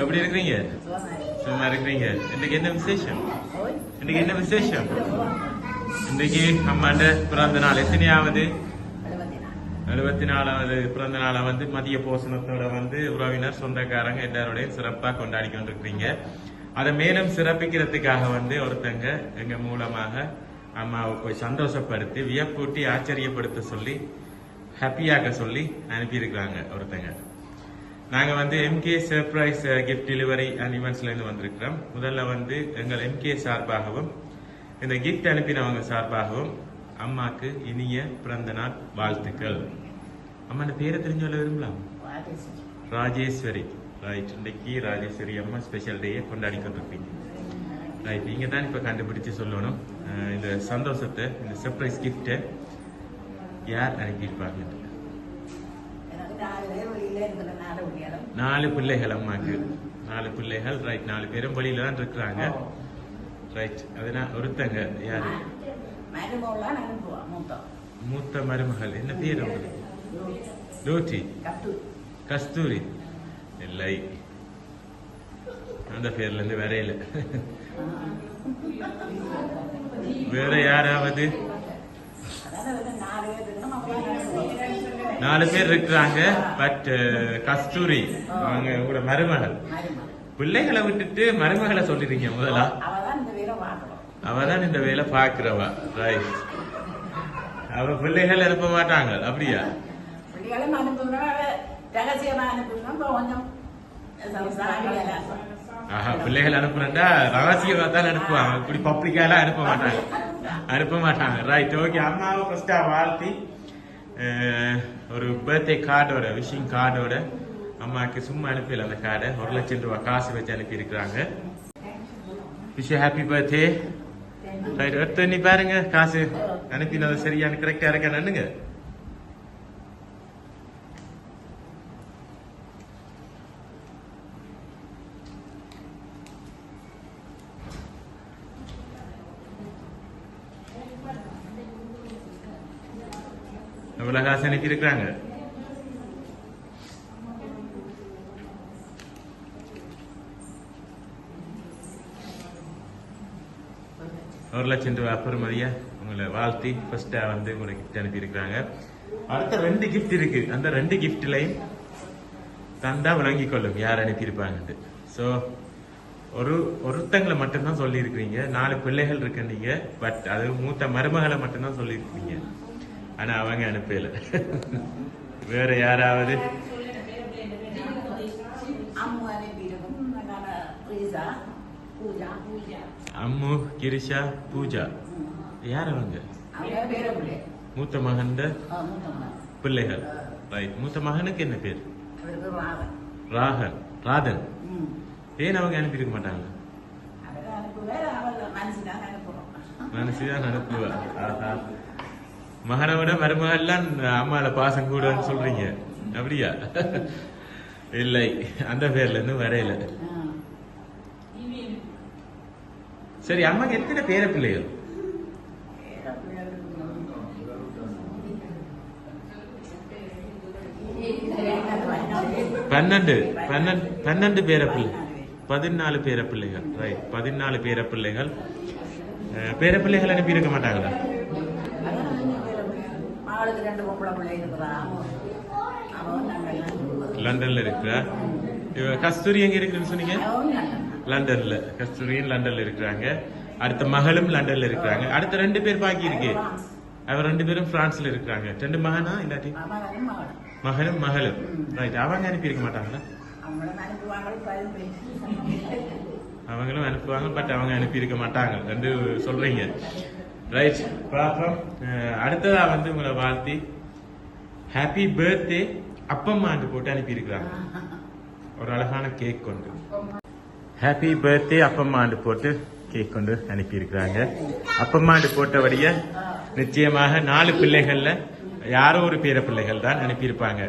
எப்படி இருக்கிறீங்க? சும்மா இருக்கிறீங்க. இன்னைக்கு என்ன விசேஷம்? இன்னைக்கு என்ன விசேஷம்? இன்னைக்கு அம்மாண்ட பிறந்த நாள் எத்தனையாவது? எழுபத்தி நாலாவது பிறந்த நாளை வந்து மதிய போஷணத்தோட வந்து உறவினர் சொந்தக்காரங்க எல்லாரோடையும் சிறப்பா கொண்டாடி கொண்டிருக்கிறீங்க. அதை மேலும் சிறப்பிக்கிறதுக்காக வந்து ஒருத்தங்க எங்க மூலமாக அம்மாவை போய் சந்தோஷப்படுத்தி வியப்பூட்டி ஆச்சரியப்படுத்த சொல்லி ஹாப்பியாக சொல்லி அனுப்பியிருக்கிறாங்க ஒருத்தங்க. நாங்கள் வந்து MK surprise gift delivery and ஈவெண்ட்ஸ்லேருந்து வந்திருக்கிறோம். முதல்ல வந்து எங்கள் எம்கே சார்பாகவும் இந்த கிஃப்ட் அனுப்பினவங்க சார்பாகவும் அம்மாக்கு இனிய பிறந்த நாள் வாழ்த்துக்கள். அம்மா பேரை தெரிஞ்சு சொல்ல விரும்பலாம் ராஜேஸ்வரி. ரைட் இன்றைக்கு ராஜேஸ்வரி அம்மா ஸ்பெஷல் டேயை கொண்டாடி கொண்டிருப்பீங்க. ரைட் நீங்கள் தான் இப்போ கண்டுபிடிச்சு சொல்லணும். Uh, இந்த சந்தோஷத்தை இந்த சர்ப்ரைஸ் கிஃப்ட்டை யார் அனுப்பியிருப்பாங்க நாலு பிள்ளைகள் அம்மாக்கு. நாலு பிள்ளைகள் ரைட் நாலு பேரும் வழியில தான் இருக்கிறாங்க ரைட் அதுனா ஒருத்தங்க யாரு? மூத்த மருமகள் என்ன பேர் லூட்டி. கஸ்தூரி. இல்லை. அந்த பேர்ல இருந்து வரையில வேற யாராவது? நாலு பேர் இருக்கிறாங்க பட் uh, கஸ்தூரி அவங்க உங்களோட மருமகள். பிள்ளைகளை விட்டுட்டு மருமகளை சொல்லிருக்கீங்க முதலா அவதான் இந்த வேலை பாக்குறவா ரைட் அவ பிள்ளைகள் அனுப்ப மாட்டாங்க அப்படியா? ஆஹா பிள்ளைகள் அனுப்புறா ரகசியமா தான் அனுப்புவாங்க இப்படி பப்ளிக்கா எல்லாம் அனுப்ப மாட்டாங்க. அனுப்ப மாட்டாங்க ரைட் ஓகே அம்மாவை ஃபர்ஸ்டா வாழ்த்தி ஒரு பர்த்டே கார்டோட விஷிங் கார்டோட அம்மாக்கு சும்மா அனுப்பல அந்த கார்டை ஒரு லட்சம் ரூபாய் காசு வச்சு அனுப்பி இருக்கிறாங்க விஷ் ஹாப்பி பர்த்டே ரைட் எடுத்து நீ பாருங்க காசு. அனுப்பினது சரியான கரெக்டா இருக்க? நன்னுங்க. எவ்வளவு காசு அனுப்பி இருக்கிறாங்க ஒரு லட்சம் ரூபாய் பெருமதியா உங்களை வாழ்த்தி ஃபர்ஸ்டா வந்து உங்களை கிஃப்ட் அனுப்பி இருக்கிறாங்க அடுத்த ரெண்டு கிஃப்ட் இருக்கு. அந்த ரெண்டு கிஃப்ட்லையும் தந்தா விளங்கி கொள்ளும் யார் அனுப்பியிருப்பாங்கன்ட்டு. ஸோ ஒரு ஒருத்தங்களை மட்டும்தான் சொல்லியிருக்கிறீங்க. நாலு பிள்ளைகள் இருக்கீங்க பட் அது மூத்த மருமகளை மட்டும்தான் சொல்லியிருக்கீங்க ஆனா அவங்க அனுப்பல வேற யாராவது அம்மு கிரிஷா பூஜா யார் அவங்க மூத்த மகன் பிள்ளைகள் ரைட் மூத்த மகனுக்கு என்ன பேர் ராகன் ராதன் ஏன் அவங்க அனுப்பியிருக்க மாட்டாங்க மனசுதான் அனுப்புவா ஆஹா. மகனை விட மருமகள்லாம் அம்மால பாசம் கூடன்னு சொல்றீங்க. அப்படியா? இல்லை. அந்த பேர்ல இருந்து வரையில. சரி அம்மாக்கு எத்தனை பேர பிள்ளைகள்? பன்னெண்டு. பன்னெண்டு பன்னெண்டு பேர பிள்ளை. பதினாலு பேர பிள்ளைகள். ரைட் பதினாலு பேர பிள்ளைகள். பேர பிள்ளைகள் அனுப்பி இருக்க மாட்டாங்களா? மகளுக்கு ரெண்டு பொம்பளை பிள்ளை இருக்கிறா அவன் லண்டன்ல இருக்கிறா? இவ கஸ்தூரி எங்க இருக்குன்னு சொன்னீங்க? லண்டன்ல. கஸ்தூரியும் லண்டன்ல இருக்கிறாங்க. அடுத்த மகளும் லண்டன்ல இருக்கிறாங்க. அடுத்த ரெண்டு பேர் பாக்கி இருக்கு. அவர் ரெண்டு பேரும் பிரான்ஸ்ல இருக்கிறாங்க. ரெண்டு மகனா இல்லாட்டி? மகனும் மகளும். மகளும். ரைட் அவங்க அனுப்பி இருக்க மாட்டாங்களா? அவங்களும் அனுப்புவாங்க பட் அவங்க அனுப்பி இருக்க மாட்டாங்க. ரெண்டு சொல்றீங்க. ரைட் பாப்போம் அஹ், அடுத்ததா வந்து உங்களை வாழ்த்தி ஹாப்பி பர்த்டே அப்பம்மாண்டு போட்டு அனுப்பி இருக்கிறாங்க ஒரு அழகான கேக் கொண்டு. ஹாப்பி பர்த்டே அப்பம்மாண்டு போட்டு கேக் கொண்டு அனுப்பி இருக்கிறாங்க அப்பம்மாண்டு போட்டபடிய நிச்சயமாக நாலு பிள்ளைகள்ல யாரோ ஒரு பேர பிள்ளைகள் தான் அனுப்பியிருப்பாங்க.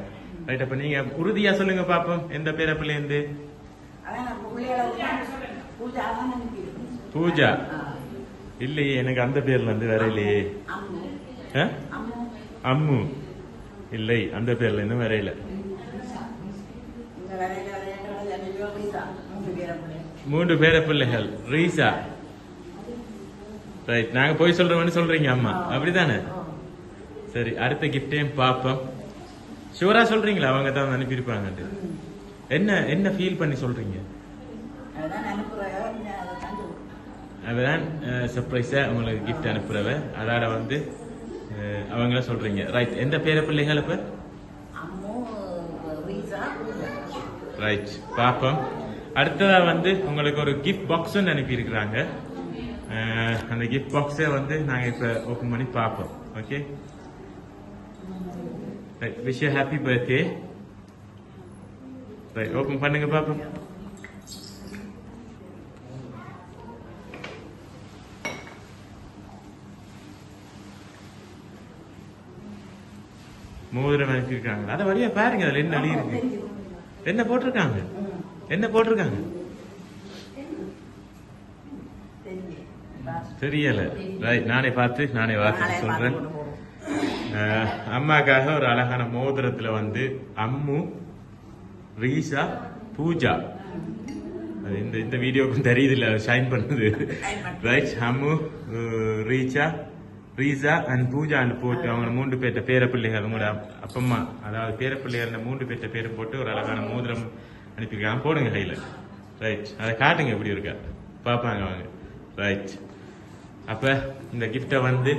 ரைட் அப்ப நீங்க உறுதியா சொல்லுங்க பாப்போம். எந்த பேர பிள்ளைந்து அனுப்பியிருக்கு பூஜா இல்லையே எனக்கு அந்த பேர்ல இருந்து வேற இல்லையே. அம்மு. இல்லை அந்த பேர்ல இருந்து வரையில மூன்று பேரை பிள்ளைகள். ரீசா ரைட் நாங்க போய் சொல்றோம்னு சொல்றீங்க அம்மா. அப்படிதானே சரி அடுத்த கிஃப்டையும் பார்ப்போம் ஷூரா சொல்றீங்களா? அவங்க தான் அனுப்பியிருப்பாங்கன்ட்டு. என்ன என்ன ஃபீல் பண்ணி சொல்றீங்க? அதுதான் சர்ப்ரைஸா உங்களுக்கு கிஃப்ட் அனுப்புறவ அதாட வந்து அவங்கள சொல்றீங்க. ரைட் எந்த பேர பிள்ளைகள் இப்ப ரைட் பாப்போம். அடுத்ததா வந்து உங்களுக்கு ஒரு கிஃப்ட் பாக்ஸ் அனுப்பியிருக்கிறாங்க. அந்த கிஃப்ட் பாக்ஸை வந்து நாங்க இப்ப ஓபன் பண்ணி பார்ப்போம் okay right wish happy birthday right open பண்ணுங்க பாப்போம். மோதிரம் அனுப்பியிருக்காங்க அதை வழியா பாருங்க அதுல என்ன அழி இருக்கு. என்ன போட்டிருக்காங்க? என்ன போட்டிருக்காங்க? தெரியல. ரைட் நானே பார்த்து நானே நாளை சொல்றேன். அம்மாக்காக ஒரு அழகான மோதிரத்துல வந்து அம்மு ரீசா பூஜா. அது இந்த இந்த வீடியோக்கும் தெரியுது இல்ல ஷைன் பண்ணுது. ரைட் அம்மு ரீச்சா ரீசா அண்ட் பூஜான்னு போட்டு அவங்க மூன்று பேர்ட்ட பேர பிள்ளைகள் அவங்களோட அப்பம்மா அதாவது பேர பிள்ளைகள் மூன்று பேர்ட்ட பேரை போட்டு ஒரு அழகான மோதிரம் அனுப்பியிருக்காங்க. போடுங்க கையில. ரைட் அதை காட்டுங்க எப்படி இருக்கா. பார்ப்பாங்க அவங்க. ரைட் அப்ப இந்த கிஃப்டை வந்து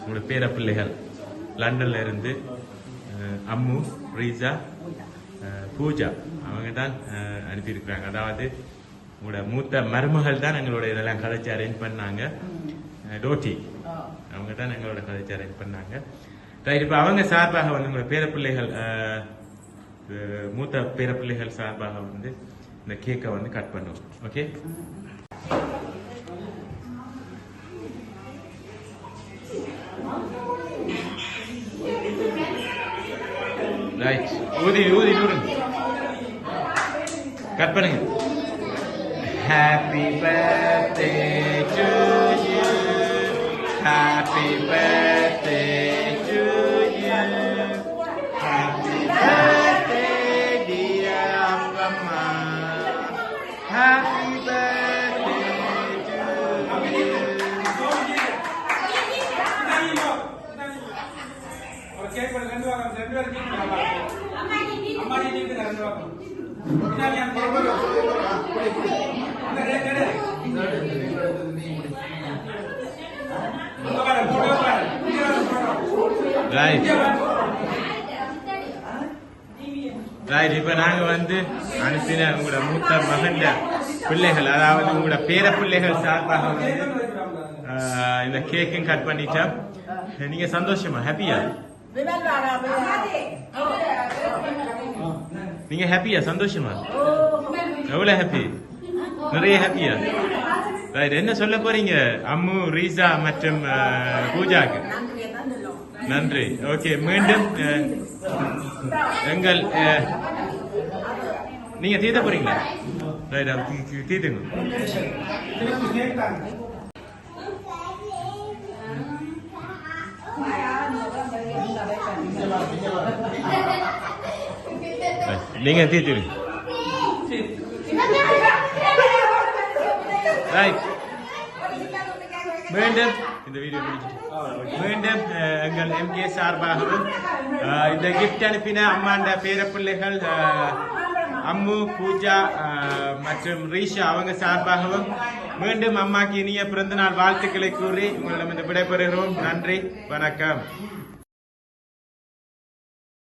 உங்களோட பேர பிள்ளைகள். லண்டன்ல இருந்து அம்மு ரீசா பூஜா அவங்க தான் அனுப்பியிருக்கிறாங்க. அதாவது உங்களோட மூத்த மருமகள் தான் எங்களோட இதெல்லாம் கதைச்சு அரேஞ்ச் பண்ணாங்க. டோட்டி. அவங்க தான் எங்களோட கதைச்சு அரேஞ்ச் பண்ணாங்க. ரைட் இப்போ அவங்க சார்பாக வந்து உங்களோட பேரப்பிள்ளைகள் மூத்த பேரப்பிள்ளைகள் சார்பாக வந்து இந்த கேக்கை வந்து கட் பண்ணுவோம். ஓகே ரைட் ஊதி ஊதி ஊருங்க. கட் பண்ணுங்க. Happy birthday to to you ஒரு கேக் ஒரு ரெண்டு வாரம் ரெண்டு பேரும் கேக் நல்லா இருக்கும் அம்மா நீ நீங்க ரெண்டு வாரம் பின்னாடி அந்த கேக் அந்த ரெண்டு ரெண்டு இங்க ரைட் இங்க ரைட் இப்ப நாங்க வந்து அனுப்பின உங்களோட மூத்த மகன் பிள்ளைகள் அதாவது உங்களோட பேர பிள்ளைகள் சார்பாக வந்து இந்த கேக்கும் கட் பண்ணிட்டோம். நீங்க சந்தோஷமா? ஹாப்பியா நீங்க ஹாப்பியா சந்தோஷமா? எவ்வளவு ஹாப்பி நிறைய ஹாப்பியா ரைட் என்ன சொல்ல போறீங்க? அம்மு ரீசா மற்றும் பூஜாக்கு? நன்றி. ஓகே மீண்டும் ஆஹ், எங்கள் ஆஹ், நீங்க தீர்த்த போறீங்களா? ரைட் தீர்த்துங்க திருப்பி கேக் தாங்க நீங்க தீர்த்துருங்க ரைட் மீண்டும் இந்த வீடியோ முடிச்சிட்டு மீண்டும் எங்கள் எம்கே சார்பாகவும் இந்த கிஃப்ட் அனுப்பின அம்மாண்ட பேரப்பிள்ளைகள் அம்மு பூஜா மற்றும் ரீஷா அவங்க சார்பாகவும் மீண்டும் அம்மாக்கு இனிய பிறந்தநாள் வாழ்த்துக்களை கூறி உங்களிடம் இந்த விடைபெறுகிறோம் நன்றி வணக்கம்